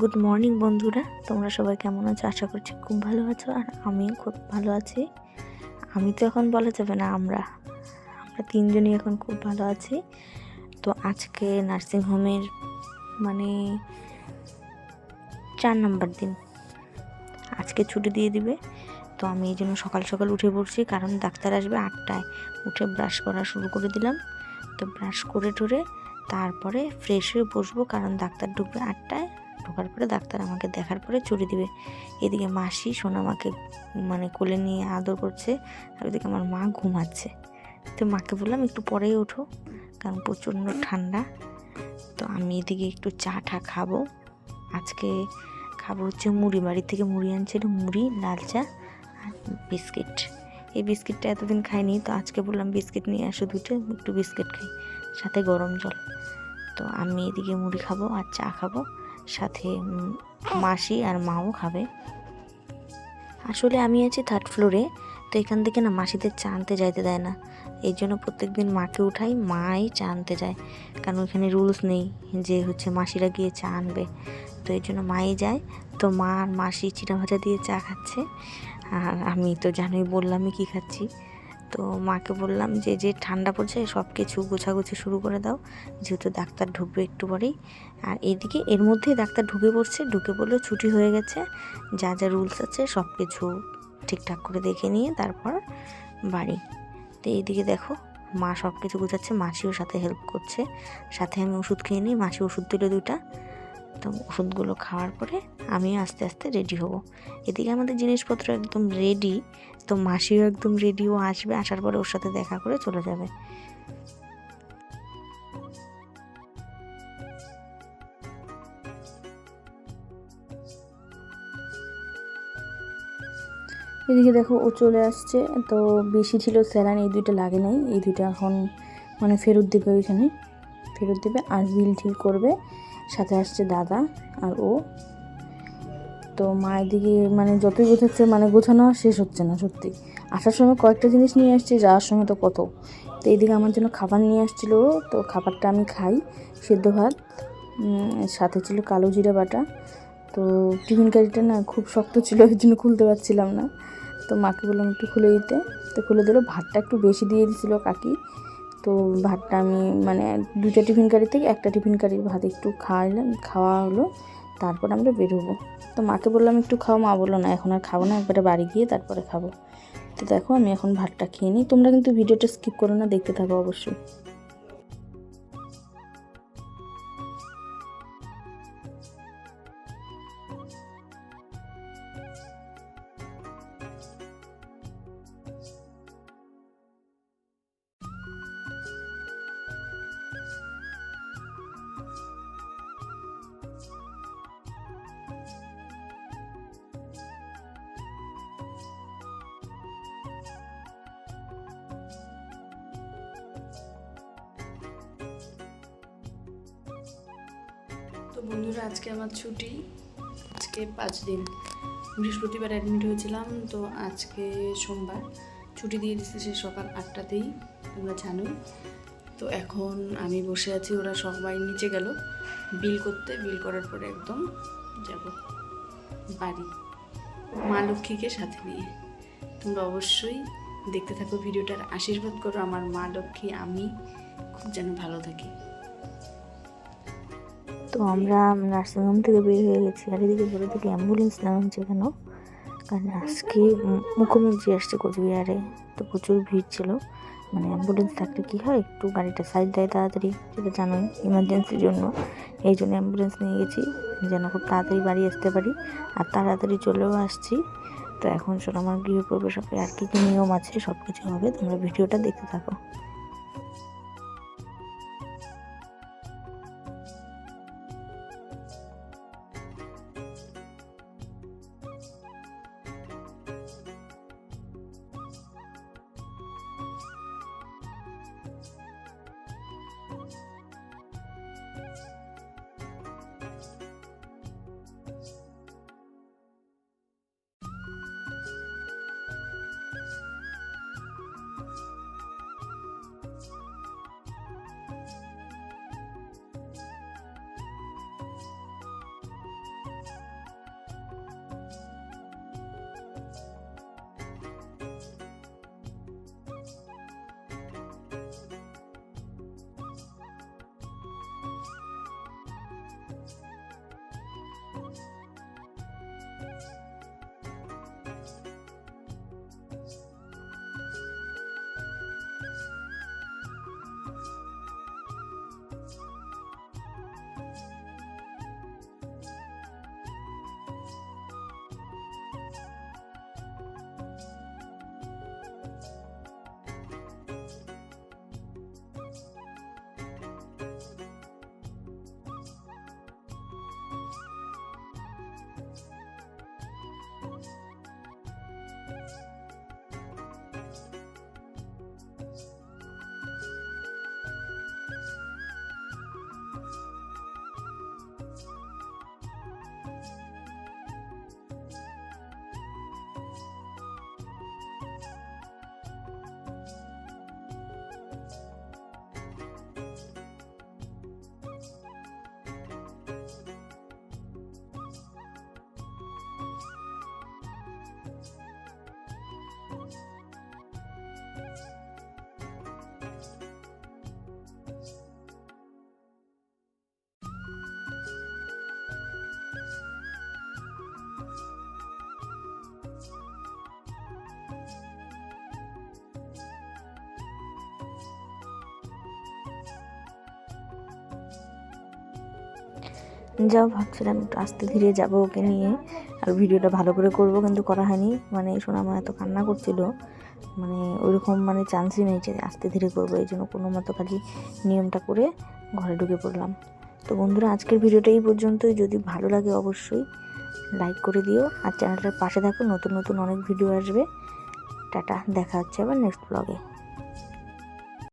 Good morning বন্ধুরা। তোমরা সবাই কেমন আছো? আশা করছি খুব ভালো আছো আর আমিও খুব ভালো আছি। আমি তো এখন বলা যাবে না, আমরা। আমরা তিনজনই এখন খুব ভালো আছি। তো আজকে নার্সিংহোমের মানে চার নম্বর দিন। আজকে ছুটি দিয়ে দিবে। তো আমি এই জন্য সকাল সকাল উঠে পড়ছি, কারণ ডাক্তার আসবে আটটায়। উঠে ব্রাশ করা শুরু করে দিলাম। তো ব্রাশ করে টরে তারপরে ফ্রেশ হয়ে বসবো, কারণ ডাক্তার ঢুকবে আটটায়। ঢোকার পরে ডাক্তার আমাকে দেখার পরে ছুটি দিবে। এদিকে মাসি সোনামাকে মানে কোলে নিয়ে আদর করছে, আর ওদিকে আমার মা ঘুমাচ্ছে। তো মাকে বললাম, একটু পরেই ওঠো, কারণ প্রচণ্ড ঠান্ডা। তো আমি এদিকে একটু চা টা খাব। আজকে খাব হচ্ছে মুড়ি, বাড়ি থেকে মুড়ি আনছিল মুড়ি, লাল চা আর বিস্কিট। এই বিস্কিটটা এতদিন খাইনি, তো আজকে বললাম বিস্কিট নিয়ে আসো দুটো একটু বিস্কিট খাই, সাথে গরম জল। তো আমি এদিকে মুড়ি খাব আর চা খাব। সাথে মাসি আর মাও খাবে। আসলে আমি আছি থার্ড ফ্লোরে তো এখান থেকে না মাসিদের চা আনতে যাইতে দেয় না। এই জন্য প্রত্যেকদিন মাকে উঠাই, মাই চা আনতে যায়। কারণ ওখানে রুলস নেই যে হচ্ছে মাসিরা গিয়ে চা আনবে। তো এই জন্য মাই যায়। তো মা আর মাসি চিনা ভাজা দিয়ে চা খাচ্ছে। আর আমি তো জানোই, বললামই কি খাচ্ছি। তো মাকে বললাম যে যে ঠান্ডা পড়ছে সব কিছু গোছাগুছি শুরু করে দাও। যেহেতু ডাক্তার ঢুকবে একটু পরেই। আর এদিকে এর মধ্যেই ডাক্তার ঢুকে পড়ছে, ঢুকে পড়লেও ছুটি হয়ে গেছে। যা যা রুলস আছে সব কিছু ঠিকঠাক করে দেখে নিয়ে তারপর বাড়ি। তো এইদিকে দেখো, মা সব কিছু গুছাচ্ছে, মাসিও সাথে হেল্প করছে। সাথে আমি ওষুধ খেয়ে নিই, মাসি ওষুধ দিল দুইটা। তো ওষুধগুলো খাওয়ার পরে আমিও আস্তে আস্তে রেডি হব। এদিকে আমাদের জিনিসপত্র একদম রেডি তো মাসিও একদম রেডি ও আসবে, আসার পরে ওর সাথে দেখা করে চলে যাবে। এদিকে দেখো ও চলে আসছে, তো বেশি ছিল স্যালান এই দুইটা লাগে নাই, এই দুইটা এখন মানে ফেরত দেবে ওইখানে। ফেরত দেবে আর বিল ঠিক করবে। সাথে আসছে দাদা আর ও। তো মা এদিকে মানে যতই গোছাচ্ছে মানে গোছানো শেষ হচ্ছে না, সত্যি। আসার সময় কয়েকটা জিনিস নিয়ে আসছে, যাওয়ার সময় তো কত। তো এইদিকে আমার জন্য খাবার নিয়ে আসছিল, তো খাবারটা আমি খাই, সেদ্ধ ভাত সাথে ছিল কালো জিরা বাটা। তো টিফিন কারিটা না খুব শক্ত ছিল ওই জন্য খুলতে পারছিলাম না। তো মাকে বললাম একটু খুলে দিতে। তো খুলে দিল, ভাতটা একটু বেশি দিয়ে দিছিল কাকি। তো ভাতটা আমি মানে দুটো টিফিন কারি থেকে একটা টিফিন কারির ভাত একটু খাওয়ালাম খাওয়া হলো, তারপর আমরা বেরোবো। তো মাকে বললাম, একটু খাও। মা বলল, না, এখন আর খাব না, একবারে বাড়ি গিয়ে তারপরে খাব। তো দেখো, আমি এখন ভাতটা খেয়ে নিই। তোমরা কিন্তু ভিডিওটা স্কিপ করো না, দেখতে থাকো অবশ্যই। বন্ধুরা, আজকে আমার ছুটি। আজকে পাঁচ দিন। বৃহস্পতিবার অ্যাডমিট হয়েছিলাম, তো আজকে সোমবার। ছুটি দিয়ে দিচ্ছে সে সকাল আটটাতেই, তোমরা জানোই। তো এখন আমি বসে আছি, ওরা সবাই নিচে গেল। বিল করতে, বিল করার পরে একদম যাব বাড়ি। মা লক্ষ্মীকে সাথে নিয়ে। তোমরা অবশ্যই দেখতে থাকো, ভিডিওটার আশীর্বাদ করো। আমার মা লক্ষ্মী, আমি খুব যেন ভালো থাকি। তো আমরা নার্সিংহোম থেকে বের হয়ে গেছি। আর এদিকে বলে থেকে অ্যাম্বুলেন্স নেওয়া হচ্ছে কেন? কারণ আজকে মুখ্যমন্ত্রী আসছে কোচবিহারে। তো প্রচুর ভিড় ছিল। মানে অ্যাম্বুলেন্স থাকলে কী হয়? একটু গাড়িটা সাইড দেয় তাড়াতাড়ি সেটা জানোই ইমার্জেন্সির জন্য। এই জন্য অ্যাম্বুলেন্স নিয়ে গেছি, যেন খুব তাড়াতাড়ি বাড়ি আসতে পারি। আর তাড়াতাড়ি চলেও আসছি। তো এখন শোনো, আমার গৃহপ্রবেশ আর কী কী নিয়ম আছে সব কিছু হবে। তোমরা ভিডিওটা দেখতে থাকো। যাও, ভাবছিলাম একটু আস্তে ধীরে যাব ওকে নিয়ে। আর ভিডিওটা ভালো করে করব, কিন্তু করা হয়নি। মানে সোনামা এত কান্না করছিল। মানে ওইরকম মানে চান্সই নেই যে আস্তে ধীরে করব, এই জন্য কোনো মতো খালি নিয়মটা করে ঘরে ঢুকে পড়লাম। তো বন্ধুরা, আজকের ভিডিওটা এই পর্যন্তই। যদি ভালো লাগে অবশ্যই লাইক করে দিও। আর চ্যানেলটার পাশে থাকো, নতুন নতুন অনেক ভিডিও আসবে। টাটা, দেখা হচ্ছে আবার নেক্সট ব্লগে